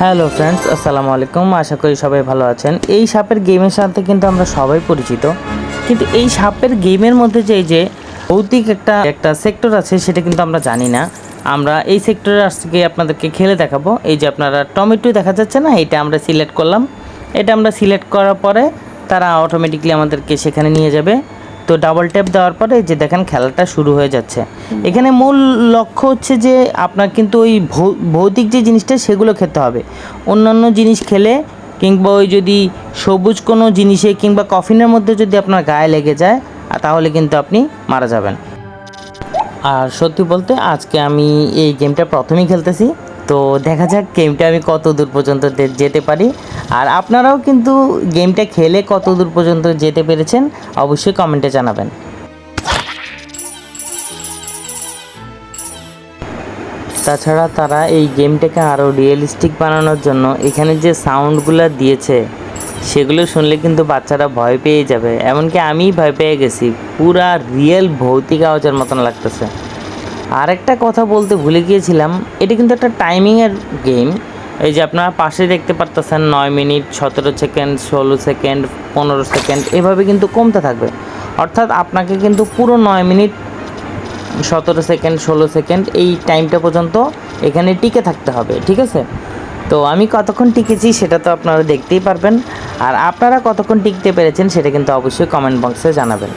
Hello friends, আসসালামু আলাইকুম। আশা করি সবাই ভালো আছেন। এই সাপের গেমের সাথে কিন্তু আমরা সবাই পরিচিত। কিন্তু এই সাপের গেমের মধ্যে যে যে ভৌতিক একটা একটা সেক্টর আছে, সেটা কিন্তু আমরা জানি না। আমরা এই সেক্টরে আজকে আপনাদেরকে খেলে দেখাবো। এই যে আপনারা টমেটো দেখা যাচ্ছে না? এটা আমরা সিলেক্ট করলাম। এটা আমরা সিলেক্ট করার পরে তারা অটোমেটিকলি আমাদেরকে সেখানে নিয়ে যাবে। তো ডাবল ট্যাপ দেওয়ার পরে যে দেখেন খেলাটা শুরু হয়ে যাচ্ছে। এখানে মূল লক্ষ্য হচ্ছে যে আপনার কিন্তু ওই ভৌতিক যে জিনিসটা সেগুলো খেতে হবে। অন্যান্য জিনিস খেলে কিংবা ওই যদি সবুজ কোনো জিনিসে কিংবা কফিনের মধ্যে যদি আপনার গায়ে লেগে যায় তাহলে কিন্তু আপনি মারা যাবেন। আর সত্যি বলতে আজকে আমি এই গেমটা প্রথমেই খেলতেছি। তো দেখা যাক গেমটা আমি কত দূর পর্যন্ত যেতে পারি। আর আপনারাও কিন্তু গেমটা খেলে কত দূর পর্যন্ত যেতে পেরেছেন অবশ্যই কমেন্টে জানাবেন। তাছাড়া তারা এই গেমটাকে আরও রিয়েলিস্টিক বানানোর জন্য এখানে যে সাউন্ডগুলো দিয়েছে, সেগুলো শুনলে কিন্তু বাচ্চারা ভয় পেয়ে যাবে। এমনকি আমি ভয় পেয়ে গেছি, পুরা রিয়েল ভৌতিক আওয়াজের মতন লাগতেছে। আরেকটা কথা বলতে ভুলে গিয়েছিলাম, এটা কিন্তু একটা টাইমিংয়ের গেম এই যে আপনারা পাশে দেখতে পারতেছেন নয় মিনিট, সতেরো সেকেন্ড, ষোলো সেকেন্ড, পনেরো সেকেন্ড, এভাবে কিন্তু কমতে থাকবে। অর্থাৎ আপনাকে কিন্তু পুরো নয় মিনিট, সতেরো সেকেন্ড, ষোলো সেকেন্ড এই টাইমটা পর্যন্ত এখানে টিকে থাকতে হবে, ঠিক আছে? তো আমি কতক্ষণ টিকেছি সেটা তো আপনারা দেখতেই পারবেন। আর আপনারা কতক্ষণ টিকতে পেরেছেন সেটা কিন্তু অবশ্যই কমেন্ট বক্সে জানাবেন।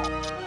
Bye.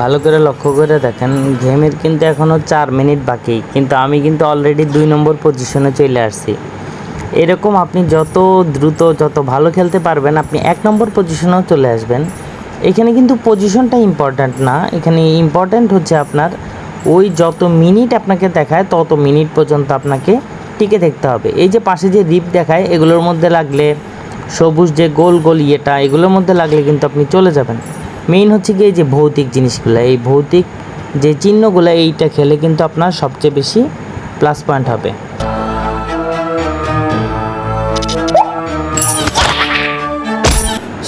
ভালো করে লক্ষ্য করে দেখেন গেমের কিন্তু এখনও চার মিনিট বাকি, কিন্তু আমি কিন্তু অলরেডি দুই নম্বর পজিশনে চলে আসছি। এরকম আপনি যত দ্রুত, যত ভালো খেলতে পারবেন, আপনি এক নম্বর পজিশনেও চলে আসবেন। এখানে কিন্তু পজিশনটা ইম্পর্ট্যান্ট না, এখানে ইম্পর্ট্যান্ট হচ্ছে আপনার ওই যত মিনিট আপনাকে দেখায়, তত মিনিট পর্যন্ত আপনাকে টিকে থাকতে হবে। এই যে পাশে যে রিপ দেখায়, এগুলোর মধ্যে লাগলে সবুজ যে গোল গোল ইয়েটা, এগুলোর মধ্যে লাগলে কিন্তু আপনি চলে যাবেন। মেইন হচ্ছে এই যে ভৌতিক জিনিসগুলো। এই ভৌতিক যে চিহ্নগুলো, এইটা খেলে কিন্তু আপনার সবচেয়ে বেশি প্লাস পয়েন্ট হবে।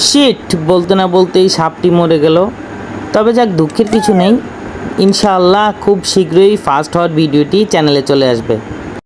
শিট বলতে না বলতেই সাপটি মরে গেল। তবে যাক, দুঃখের কিছু নেই। ইনশাআল্লাহ খুব শীঘ্রই ফার্স্ট হওয়ার ভিডিওটি চ্যানেলে চলে আসবে।